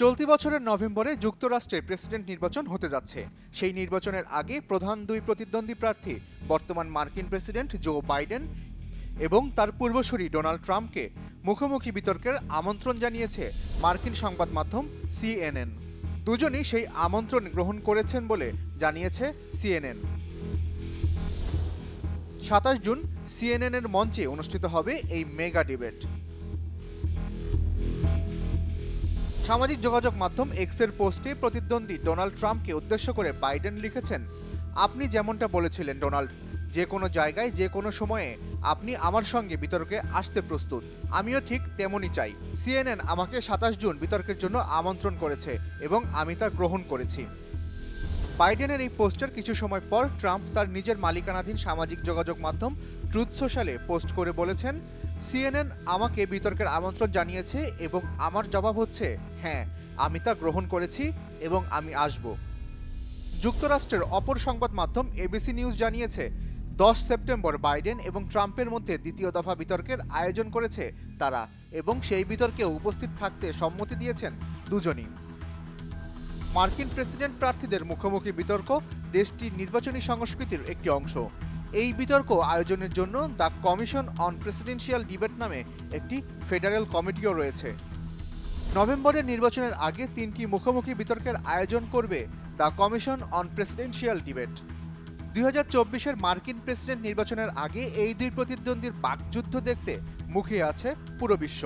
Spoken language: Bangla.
চলতি বছরের নভেম্বরে যুক্তরাষ্ট্রে প্রেসিডেন্ট নির্বাচন হতে যাচ্ছে। সেই নির্বাচনের আগে প্রধান দুই প্রতিদ্বন্দ্বী প্রার্থী, বর্তমান মার্কিন প্রেসিডেন্ট জো বাইডেন এবং তার পূর্বসূরি ডোনাল্ড ট্রাম্পকে মুখোমুখি বিতর্কের আমন্ত্রণ জানিয়েছে মার্কিন সংবাদ মাধ্যম সিএনএন। দুজনই সেই আমন্ত্রণ গ্রহণ করেছেন বলে জানিয়েছে সিএনএন। সাতাশ জুন সিএনএন এর মঞ্চে অনুষ্ঠিত হবে এই মেগা ডিবেট। সামাজিক যোগাযোগ মাধ্যম এক্সের পোস্টে প্রতিদ্বন্দ্বী ডোনাল্ড ট্রাম্পকে উদ্দেশ্য করে বাইডেন লিখেছেন, আপনি যেমনটা বলেছিলেন ডোনাল্ড, যে কোনো জায়গায়, যে কোনো সময়ে আপনি আমার সঙ্গে বিতর্কে আসতে প্রস্তুত। আমিও ঠিক তেমনই চাই। সিএনএন আমাকে সাতাশ জুন বিতর্কের জন্য আমন্ত্রণ করেছে এবং আমি তা গ্রহণ করেছি। বাইডেনের এই পোস্টের কিছু সময় পর ট্রাম্প তার নিজের মালিকানাধীন সামাজিক যোগাযোগ মাধ্যম ট্রুথ সোশ্যালে পোস্ট করে বলেছেন সিএনএন আমাকে বিতর্কের আমন্ত্রণ জানিয়েছে এবং আমার জবাব হচ্ছে হ্যাঁ আমি তা গ্রহণ করেছি এবং আমি আসব। যুক্তরাষ্ট্রের অপর সংবাদ মাধ্যম এবিসি নিউজ জানিয়েছে, দশ সেপ্টেম্বর বাইডেন এবং ট্রাম্পের মধ্যে দ্বিতীয় দফা বিতর্কের আয়োজন করেছে তারা এবং সেই বিতর্কে উপস্থিত থাকতে সম্মতি দিয়েছেন দুজনই। মার্কিন প্রেসিডেন্ট প্রার্থীদের মুখোমুখি বিতর্ক দেশটির নির্বাচনী সংস্কৃতির একটি অংশ। এই বিতর্ক আয়োজনের জন্য the commission on presidential debate নামে একটি ফেডারেল কমিটিও রয়েছে। নভেম্বরের নির্বাচনের আগে তিনটি মুখোমুখি বিতর্কের আয়োজন করবে the commission on presidential debate. দুই হাজার চব্বিশের মার্কিন প্রেসিডেন্ট নির্বাচনের আগে এই দুই প্রতিদ্বন্দ্বীর বাকযুদ্ধ দেখতে মুখে আছে পুরো বিশ্ব।